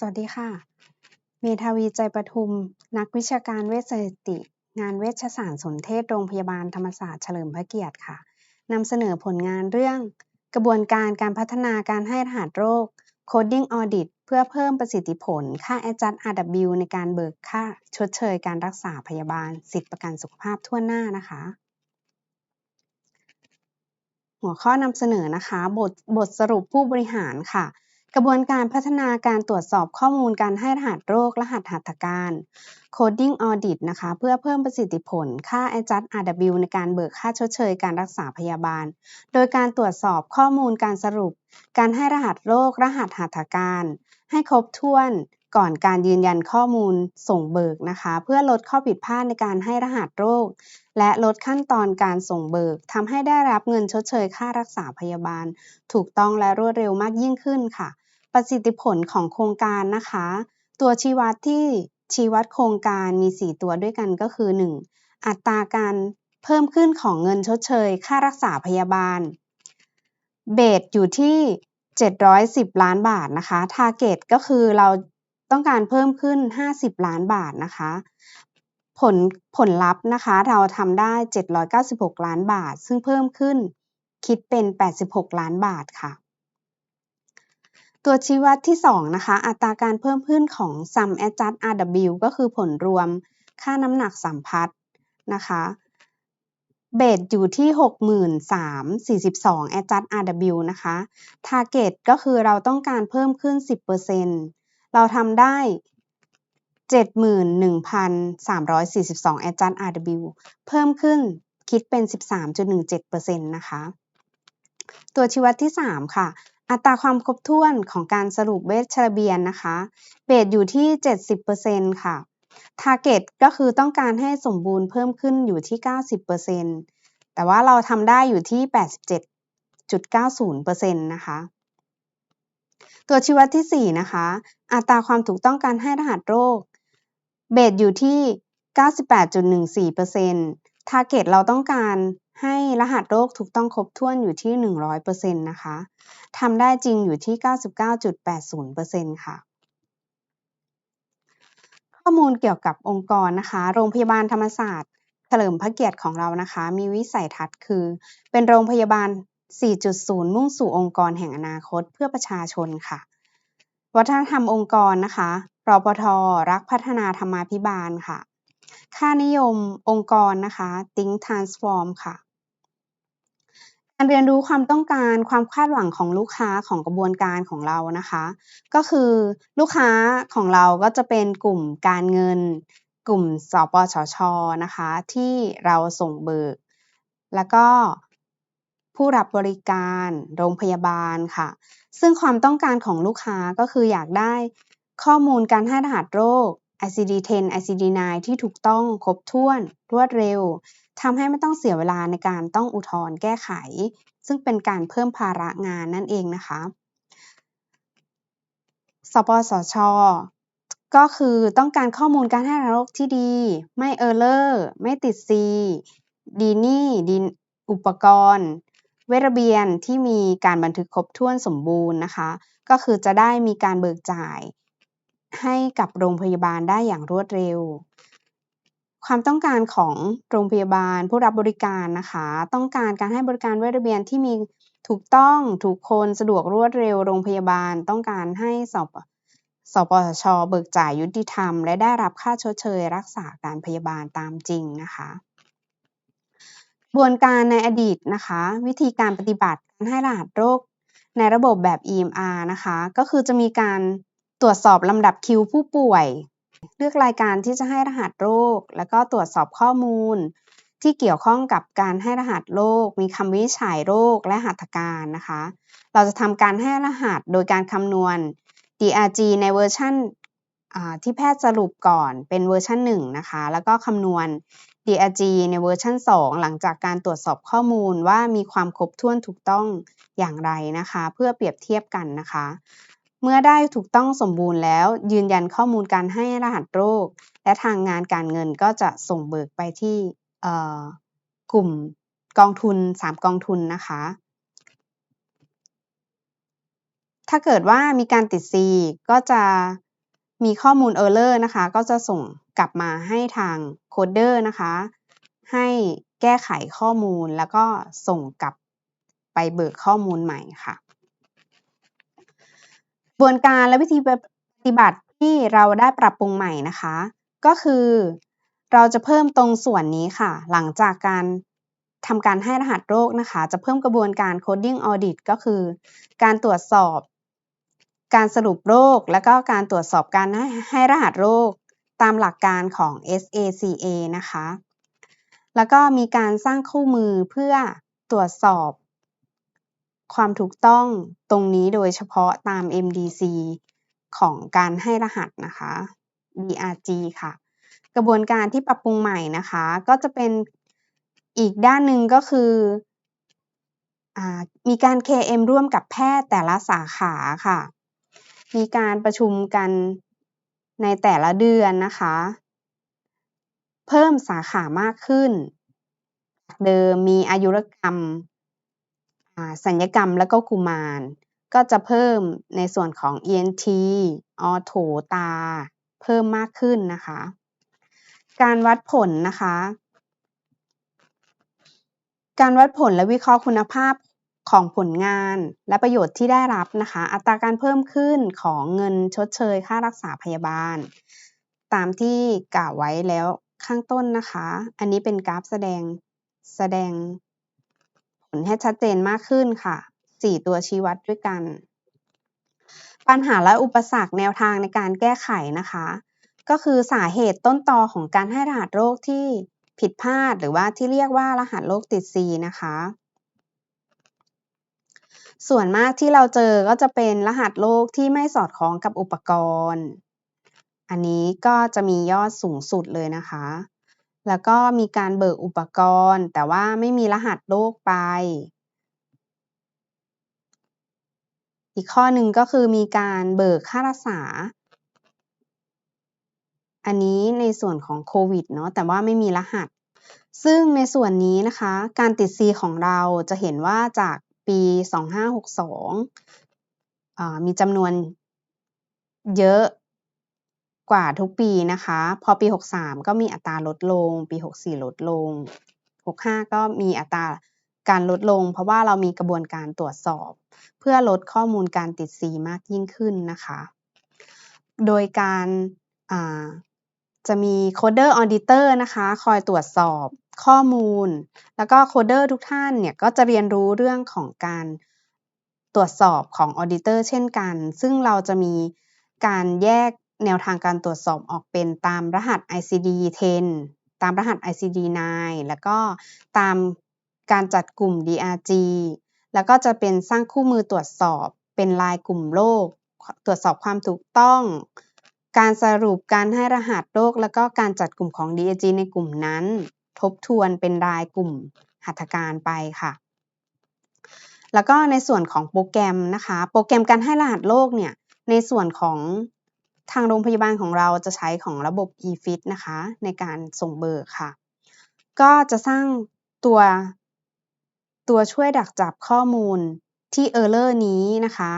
สวัสดีค่ะ เมธาวีใจประทุม นักวิชาการเวชสถิติ งานเวชศาสตร์สนเทศโรงพยาบาลธรรมศาสตร์เฉลิมพระเกียรติค่ะนำเสนอผลงานเรื่อง กระบวนการการพัฒนาการให้รหัสโรค Coding Audit เพื่อเพิ่มประสิทธิผลค่า Adjust RW ในการเบิกค่าชดเชยการรักษาพยาบาล สิทธิประกันสุขภาพทั่วหน้านะคะ หัวข้อนำเสนอนะคะ บทบทสรุปผู้บริหารค่ะ กระบวนการพัฒนาการตรวจสอบข้อมูลการให้รหัสโรค รหัสหัตถการ Coding Audit นะคะ เพื่อเพิ่มประสิทธิผล ค่า Adjust RW ในการเบิกค่าชดเชยการรักษาพยาบาล โดยการตรวจสอบข้อมูลการสรุป การให้รหัสโรค รหัสหัตถการ ให้ครบถ้วนก่อนการยืนยันข้อมูลส่งเบิกนะคะ เพื่อลดข้อผิดพลาดในการให้รหัสโรค และลดขั้นตอนการส่งเบิกทำให้ได้รับเงินชดเชยค่ารักษาพยาบาล ถูกต้องและรวดเร็วมากยิ่งขึ้นค่ะ ประสิทธิผลของโครงการนะคะ ตัวชี้วัดที่ชี้วัดโครงการมี 4 ตัวด้วยกันก็คือ 1. อัตราการเพิ่มขึ้นของเงินชดเชย ค่ารักษาพยาบาล เบสอยู่ที่ 710 ล้านบาทนะคะ ทาร์เก็ตก็คือเราต้องการเพิ่มขึ้น 50 ล้านบาทนะคะ ผลผลลัพธ์นะคะ เราทำได้ 796 ล้านบาท ซึ่งเพิ่มขึ้นคิดเป็น 86 ล้านบาทค่ะ ตัวชี้วัดที่ 2 นะคะ อัตราการเพิ่มขึ้นของ Sum Adjust RW ก็คือผลรวมค่าน้ำหนักสัมพัทธ์นะคะเบสอยู่ที่ 63,42 Adjust RW นะคะ Target ก็คือเราต้องการเพิ่มขึ้น 10%เราทำได้ 71,342 Adjust RW เพิ่มขึ้นคิดเป็น 13.17%นะคะ ตัวชี้วัดที่ 3 ค่ะ อัตราความครบถ้วนของการสรุปเวชระเบียนนะคะเบสอยู่ที่ 70%ค่ะ Target ก็คือต้องการให้สมบูรณ์เพิ่มขึ้นอยู่ที่ 90%แต่ว่าเราทำได้อยู่ที่ 87.90%นะคะ ตัวชี้วัดที่ 4 นะคะ อัตราความถูกต้องการให้รหัสโรค เบสอยู่ที่ 98.14% Target เราต้องการ ให้รหัสโรคถูกต้องครบถ้วนอยู่ที่ 100%นะคะทำได้จริงอยู่ที่ 99.80%ค่ะ ข้อมูลเกี่ยวกับองค์กรนะคะ โรงพยาบาลธรรมศาสตร์ เฉลิมพระเกียรติของเรานะคะ มีวิสัยทัศน์คือ เป็นโรงพยาบาล 4.0 มุ่งสู่องค์กรแห่งอนาคตเพื่อประชาชนค่ะ วัฒนธรรมองค์กรนะคะ รปท รักพัฒนาธรรมาภิบาลค่ะ ค่านิยมองค์กรนะคะ Think Transform ค่ะ การเรียนรู้ความต้องการความคาดหวังของลูกค้าของกระบวนการของเรานะคะ ก็คือลูกค้าของเราก็จะเป็นกลุ่มการเงิน กลุ่มสปชชนะคะ ที่เราส่งเบิก แล้วก็ผู้รับบริการโรงพยาบาลค่ะ ซึ่งความต้องการของลูกค้าก็คืออยากได้ข้อมูลการให้รหัสโรค ICD-10 ICD-9 ที่ถูกต้องครบถ้วนรวดเร็วทำให้ไม่ต้องเสียเวลาในการต้องอุทธรณ์แก้ไข ซึ่งเป็นการเพิ่มภาระงานนั่นเองนะคะ สปสช ก็คือต้องการข้อมูลการให้รหัสโรคที่ดี ไม่เออร์เลอร์ไม่ติดซีดีนี่ดีอุปกรณ์ เวระเบียนที่มีการบันทึกครบถ้วนสมบูรณ์นะคะ ก็คือจะได้มีการเบิกจ่าย ให้กับโรงพยาบาลได้อย่างรวดเร็ว ความต้องการของโรงพยาบาลผู้รับบริการนะคะ ต้องการการให้บริการเวชระเบียนที่มีถูกต้องถูกคนสะดวกรวดเร็ว โรงพยาบาลต้องการให้สอบสปสช เบิกจ่ายยุติธรรม และได้รับค่าชดเชย รักษาการพยาบาลตามจริงนะคะกระบวนการในอดีตนะคะ วิธีการปฏิบัติการให้รหัสโรคในระบบแบบ EMR นะคะ ก็คือจะมีการ ตรวจสอบลำดับคิวผู้ป่วย เลือกรายการที่จะให้รหัสโรค แล้วก็ตรวจสอบข้อมูล ที่เกี่ยวข้องกับการให้รหัสโรค มีคำวินิจฉัยโรคและหัตถการนะคะ เราจะทำการให้รหัสโดยการคำนวณ DRG ในเวอร์ชันที่แพทย์สรุปก่อนเป็นเวอร์ชัน1นะคะ แล้วก็คำนวณ DRG ในเวอร์ชัน2 หลังจากการตรวจสอบข้อมูลว่ามีความครบถ้วนถูกต้องอย่างไรนะคะ เพื่อเปรียบเทียบกันนะคะ เมื่อได้ถูกต้องสมบูรณ์แล้ว ยืนยันข้อมูลการให้รหัสโรค และทางงานการเงินก็จะส่งเบิกไปที่กลุ่มกองทุน 3 กองทุนนะคะ ถ้าเกิดว่ามีการติด C ก็จะมีข้อมูล Error นะคะ ก็จะส่งกลับมาให้ทางโคดเดอร์นะคะ ให้แก้ไขข้อมูลแล้วก็ส่งกลับไปเบิกข้อมูลใหม่ค่ะ ระบวนการและวิธีปฏิบัติที่เราได้ปรับปรุงใหม่นะคะ ก็คือ เราจะเพิ่มตรงส่วนนี้ค่ะ หลังจากการทำการให้รหัสโรคนะคะ จะเพิ่มกระบวนการ coding audit ก็คือ การตรวจสอบ การสรุปโรค และก็การตรวจสอบการให้ให้รหัสโรค ตามหลักการของ SACA นะคะ แล้วก็มีการสร้างคู่มือเพื่อตรวจสอบ ความถูกต้องตรงนี้โดยเฉพาะตาม MDC ของการให้รหัสนะคะ DRG ค่ะ กระบวนการที่ปรับปรุงใหม่นะคะ ก็จะเป็นอีกด้านหนึ่งก็คืออมีการ KM ร่วมกับแพทย์แต่ละสาขาค่ะ มีการประชุมกันในแต่ละเดือนนะคะ เพิ่มสาขามากขึ้น เดิมมีอายุรกรรม สัญญกรรมแล้วก็กุมาร ก็จะเพิ่มในส่วนของ ENT ออโถตา เพิ่มมากขึ้นนะคะ การวัดผลนะคะ การวัดผลและวิเคราะห์คุณภาพของผลงานและประโยชน์ที่ได้รับนะคะ อัตราการเพิ่มขึ้นของเงินชดเชยค่ารักษาพยาบาล ตามที่กล่าวไว้แล้วข้างต้นนะคะ อันนี้เป็นกราฟแสดงแสดง ลให้ชัดเจนมากขึ้นค่ะ 4 ตัวชี้วัดด้วยกัน ปัญหาและอุปสรรคแนวทางในการแก้ไขนะคะ ก็คือสาเหตุต้นตอของการให้รหัสโรคที่ผิดพลาดหรือว่าที่เรียกว่ารหัสโรคติด C นะคะ ส่วนมากที่เราเจอก็จะเป็นรหัสโลกที่ไม่สอดคล้องกับอุปกรณ์ อันนี้ก็จะมียอดสูงสุดเลยนะคะ แล้วก็มีการเบิกอุปกรณ์ แต่ว่าไม่มีรหัสโลกไป อีกข้อหนึ่งก็คือมีการเบิกค่ารักษา อันนี้ในส่วนของโควิดเนาะแต่ว่าไม่มีรหัส ซึ่งในส่วนนี้นะคะ การติดซีของเราจะเห็นว่าจากปี 2562มีจำนวนเยอะ กว่าทุกปีนะคะ พอปี 63 ก็มีอัตราลดลง ปี 64 ลดลง 65 ก็มีอัตราการลดลง เพราะว่าเรามีกระบวนการตรวจสอบ เพื่อลดข้อมูลการติดซีมากยิ่งขึ้นนะคะ โดยการจะมี Coder Auditor นะคะ คอยตรวจสอบข้อมูล แล้วก็โคเดอร์ทุกท่านเนี่ยก็จะเรียนรู้เรื่องของการตรวจสอบของออเดเตอร์เช่นกัน ซึ่งเราจะมีการแยก แนวทางการตรวจสอบออกเป็นตามรหัส ICD 10 ตามรหัส ICD 9 แล้วก็ตามการจัดกลุ่ม DRG แล้วก็จะเป็นสร้างคู่มือตรวจสอบ เป็นลายกลุ่มโรคตรวจสอบความถูกต้อง การสรุปการให้รหัสโรคแล้วก็การจัดกลุ่มของ DRG ในกลุ่มนั้น ทบทวนเป็นรายกลุ่มหัตถการไปค่ะ แล้วก็ในส่วนของโปรแกรมนะคะ โปรแกรมการให้รหัสโรคเนี่ยในส่วนของ ทางโรงพยาบาลของเราจะใช้ของระบบ eFit นะคะ ในการส่งเบอร์ค่ะ ก็จะสร้างตัว ตัวช่วยดักจับข้อมูลที่ Error นี้นะคะ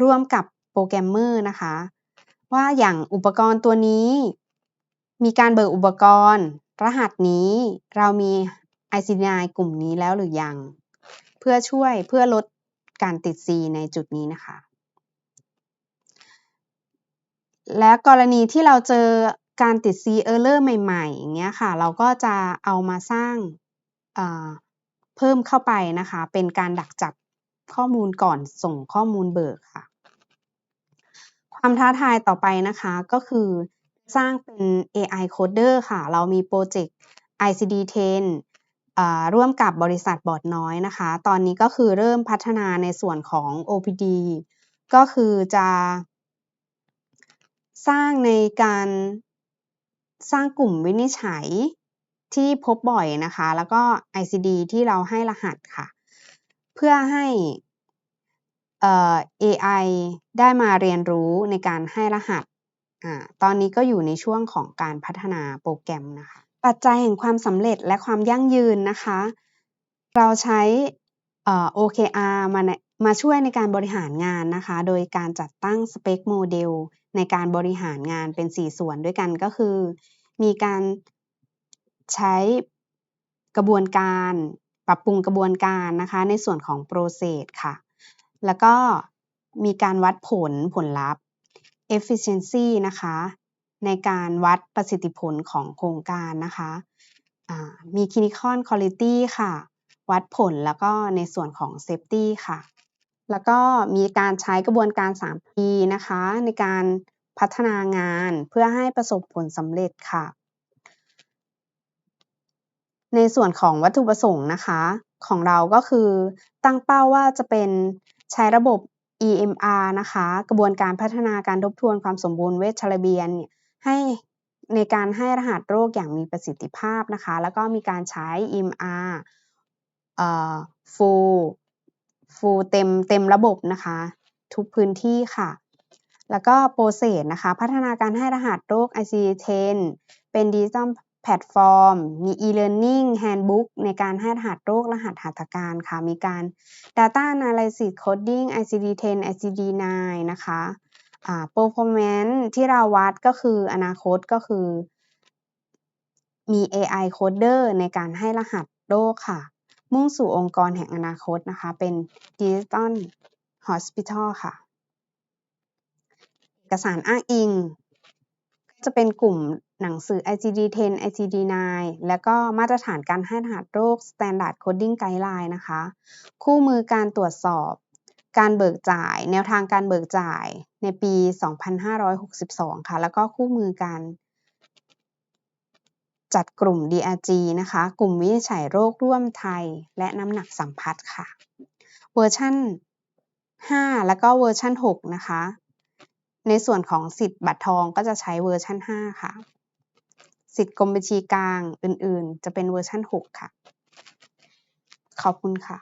ร่วมกับโปรแกรมเมอร์นะคะ ว่าอย่างอุปกรณ์ตัวนี้ มีการเบิกอุปกรณ์ รหัสนี้เรามี ICD-9 กลุ่มนี้แล้วหรือยัง เพื่อช่วยเพื่อลดการติด C ในจุดนี้นะคะ และกรณีที่เราเจอการติด C error ใหม่ๆ อย่างเงี้ยค่ะ เราก็จะเอามาสร้างเพิ่มเข้าไปนะคะ เป็นการดักจับข้อมูลก่อนส่งข้อมูลเบิกค่ะ ความท้าทายต่อไปนะคะก็คือสร้างเป็น AI Coder ค่ะ เรามีโปรเจกต์ ICD-10 ร่วมกับบริษัทบอดน้อยนะคะ ตอนนี้ก็คือเริ่มพัฒนาในส่วนของ OPD ก็คือจะ สร้างในการสร้างกลุ่มวินิจฉัยที่พบบ่อยนะคะ แล้วก็ ICD ที่เราให้รหัสค่ะ เพื่อให้ AI ได้มาเรียนรู้ในการให้รหัสอ่าตอนนี้ก็อยู่ในช่วงของการพัฒนาโปรแกรมนะคะ ปัจจัยแห่งความสำเร็จและความยั่งยืนนะคะ เราใช้ OKR มา มาช่วยในการบริหารงานนะคะ โดยการจัดตั้งสเปคโมเดลในการบริหารงานเป็น 4 ส่วนด้วยกันก็คือ มีการใช้กระบวนการปรับปรุงกระบวนการนะคะ ในส่วนของ process ค่ะ แล้วก็มีการวัดผลผลลัพธ์ efficiency นะคะ ในการวัดประสิทธิผลของโครงการนะคะมี clinical quality ค่ะ วัดผลแล้วก็ในส่วนของ safety ค่ะ แล้วก็มีการใช้กระบวนการ 3P นะคะ ในการพัฒนางานเพื่อให้ประสบผลสำเร็จค่ะ ในส่วนของวัตถุประสงค์นะคะ ของเราก็คือตั้งเป้าว่าจะเป็นใช้ระบบ EMR นะคะ กระบวนการพัฒนาการทบทวนความสมบูรณ์เวชระเบียนให้ในการให้รหัสโรคอย่างมีประสิทธิภาพนะคะ แล้วก็มีการใช้ EMR เอ่อ full full เต็มเต็มระบบนะคะ ทุกพื้นที่ค่ะ แล้วก็โปรเซสนะคะ พัฒนาการให้รหัสโรค ICD-10 เป็นดิจิตอลแพลตฟอร์ม มี e-learning handbook ในการให้รหัสโรครหัสหัตถการค่ะ มีการ data analysis coding ICD-10 ICD-9 นะคะ อ่า performance ที่เราวัดก็คืออนาคตก็คือ มี AI coder ในการให้รหัสโรคค่ะ มุ่งสู่องค์กรแห่งอนาคตนะคะ เป็น Digital Hospital ค่ะ เอกสารอ้างอิงจะเป็นกลุ่มหนังสือ ICD-10 ICD-9 แล้วก็มาตรฐานการให้รหัสโรค Standard Coding Guideline นะคะ คู่มือการตรวจสอบ การเบิกจ่าย แนวทางการเบิกจ่ายในปี 2562 ค่ะ แล้วก็คู่มือการ จัดกลุ่ม DRG นะคะ กลุ่มวินิจฉัยโรคร่วมไทย และน้ำหนักสัมผัสค่ะ เวอร์ชัน5 แล้วก็เวอร์ชัน6 นะคะ ในส่วนของสิทธิ์บัตรทองก็จะใช้เวอร์ชัน 5 ค่ะ สิทธิ์กรมบัญชีกลางอื่นๆ จะเป็นเวอร์ชัน 6 ค่ะ ขอบคุณค่ะ